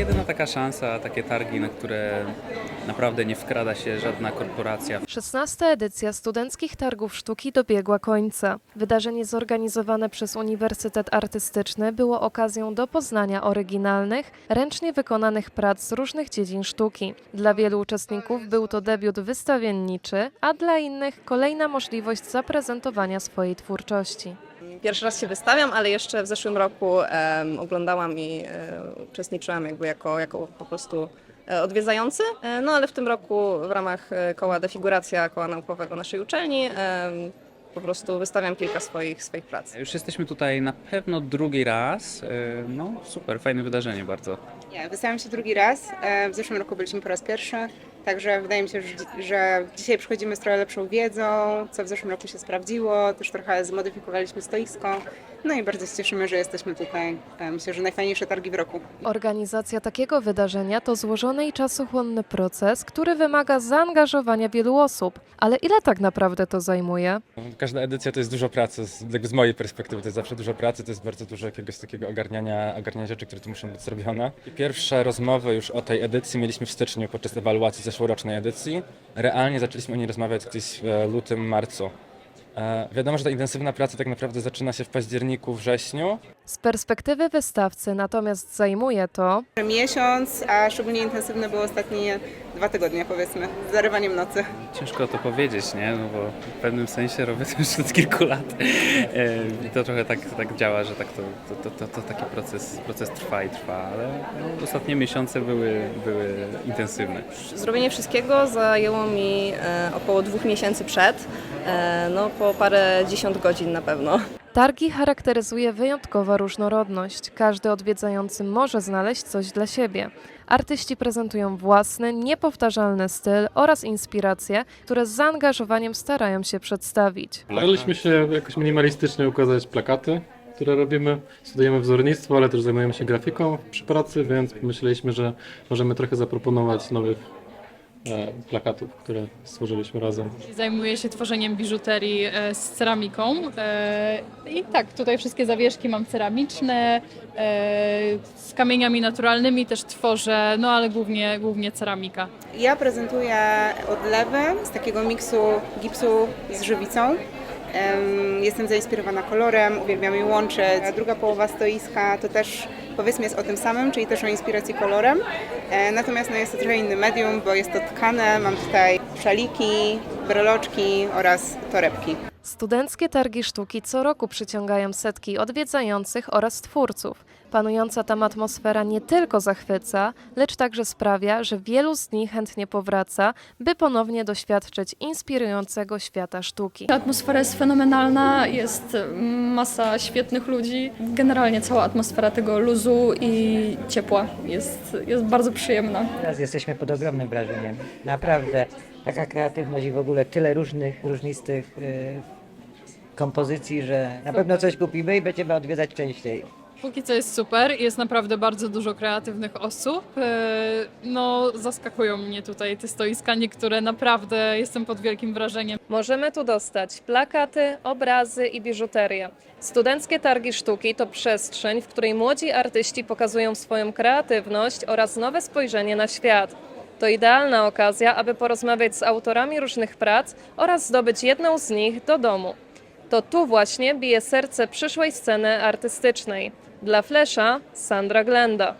jedyna taka szansa, takie targi, na które naprawdę nie wkrada się żadna korporacja. 16. edycja Studenckich Targów Sztuki dobiegła końca. Wydarzenie zorganizowane przez Uniwersytet Artystyczny było okazją do poznania oryginalnych, ręcznie wykonanych prac z różnych dziedzin sztuki. Dla wielu uczestników był to debiut wystawienniczy, a dla innych kolejna możliwość zaprezentowania swojej twórczości. Pierwszy raz się wystawiam, ale jeszcze w zeszłym roku em, oglądałam i e, uczestniczyłam jakby jako, jako po prostu e, odwiedzający. E, no ale w tym roku w ramach e, koła Defiguracja, koła naukowego naszej uczelni, em, po prostu wystawiam kilka swoich, swoich prac. Już jesteśmy tutaj na pewno drugi raz. No super, fajne wydarzenie bardzo. Nie, wystawiam się drugi raz. E, W zeszłym roku byliśmy po raz pierwszy, także wydaje mi się, że, dzisiaj przychodzimy z trochę lepszą wiedzą, co w zeszłym roku się sprawdziło, też trochę zmodyfikowaliśmy stoisko. No i bardzo się cieszymy, że jesteśmy tutaj. E, Myślę, że najfajniejsze targi w roku. Organizacja takiego wydarzenia to złożony i czasochłonny proces, który wymaga zaangażowania wielu osób. Ale ile tak naprawdę to zajmuje? Każda edycja to jest dużo pracy, z mojej perspektywy to jest zawsze dużo pracy, to jest bardzo dużo jakiegoś takiego ogarniania, ogarniania rzeczy, które tu muszą być zrobione. I pierwsze rozmowy już o tej edycji mieliśmy w styczniu podczas ewaluacji zeszłorocznej edycji. Realnie zaczęliśmy o niej rozmawiać gdzieś w lutym, marcu. E, wiadomo, że ta intensywna praca tak naprawdę zaczyna się w październiku, wrześniu. Z perspektywy wystawcy natomiast zajmuje to Miesiąc, a szczególnie intensywne były ostatnie dwa tygodnie, powiedzmy, z zarywaniem nocy. Ciężko to powiedzieć, nie? No bo w pewnym sensie robię to już od kilku lat. E, I to trochę tak, tak działa, że tak to, to, to, to, to taki proces, proces trwa i trwa, ale no, ostatnie miesiące były, były intensywne. Zrobienie wszystkiego zajęło mi e, około dwóch miesięcy przed, e, no po parę dziesiąt godzin na pewno. Targi charakteryzuje wyjątkowa różnorodność. Każdy odwiedzający może znaleźć coś dla siebie. Artyści prezentują własny, niepowtarzalny styl oraz inspiracje, które z zaangażowaniem starają się przedstawić. Staraliśmy się jakoś minimalistycznie ukazać plakaty, które robimy. Studujemy wzornictwo, ale też zajmujemy się grafiką przy pracy, więc myśleliśmy, że możemy trochę zaproponować nowych e, plakatów, które stworzyliśmy razem. Zajmuję się tworzeniem biżuterii e, z ceramiką. e, I tak, tutaj wszystkie zawieszki mam ceramiczne, e, z kamieniami naturalnymi też tworzę, no ale głównie, głównie ceramika. Ja prezentuję odlewy z takiego miksu gipsu z żywicą. Em, Jestem zainspirowana kolorem, uwielbiam je łączyć. A druga połowa stoiska to też powiedzmy jest o tym samym, czyli też o inspiracji kolorem. E, Natomiast no, jest to trochę inny medium, bo jest to tkane. Mam tutaj szaliki, breloczki oraz torebki. Studenckie targi sztuki co roku przyciągają setki odwiedzających oraz twórców. Panująca tam atmosfera nie tylko zachwyca, lecz także sprawia, że wielu z nich chętnie powraca, by ponownie doświadczyć inspirującego świata sztuki. Atmosfera jest fenomenalna, jest masa świetnych ludzi. Generalnie cała atmosfera tego luzu i ciepła jest, jest bardzo przyjemna. Teraz jesteśmy pod ogromnym wrażeniem. Naprawdę taka kreatywność i w ogóle tyle różnych, różnistych y, kompozycji, że na pewno coś kupimy i będziemy odwiedzać częściej. Póki co jest super, jest naprawdę bardzo dużo kreatywnych osób. E, No, zaskakują mnie tutaj te stoiska, niektóre naprawdę jestem pod wielkim wrażeniem. Możemy tu dostać plakaty, obrazy i biżuterię. Studenckie targi sztuki to przestrzeń, w której młodzi artyści pokazują swoją kreatywność oraz nowe spojrzenie na świat. To idealna okazja, aby porozmawiać z autorami różnych prac oraz zdobyć jedną z nich do domu. To tu właśnie bije serce przyszłej sceny artystycznej. Dla Flesza Sandra Glenda.